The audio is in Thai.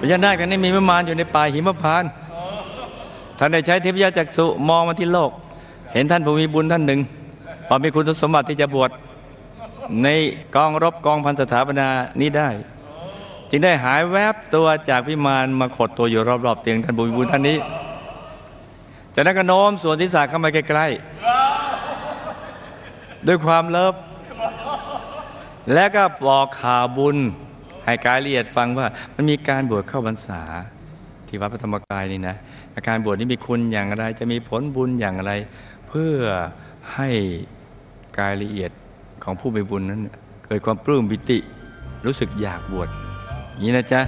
พญานาคนั้นมีวิมานอยู่ในป่าหิมพานต์ท่านได้ใช้เทพยาจักษุมองมาที่โลก เห็นท่านผู้มีบุญท่านหนึ่งพอมีคุณสมบัติที่จะบวชในกองรบกองพันสถาปนานี้ได้ จึงได้หายแวบตัวจากวิมานมาขดตัวอยู่รอบๆเตียงท่านผู้มีบุญท่านนี้จากนั้นก็โน้มส่วนที่สาเข้ามาใกล้ๆด้วยความเลิฟแล้วก็บอกข่าวบุญ ให้กายละเอียดฟังว่ามันมีการบวชเข้าพรรษา ที่วัดพระธรรมกายนี่นะอาการบวชนี่มีคุณอย่างไรจะมีผลบุญอย่างไร เพื่อให้กายละเอียดของผู้มีบุญนั้น เกิดความปลื้มบิติรู้สึกอยากบวชอย่างนี้นะจ๊ะ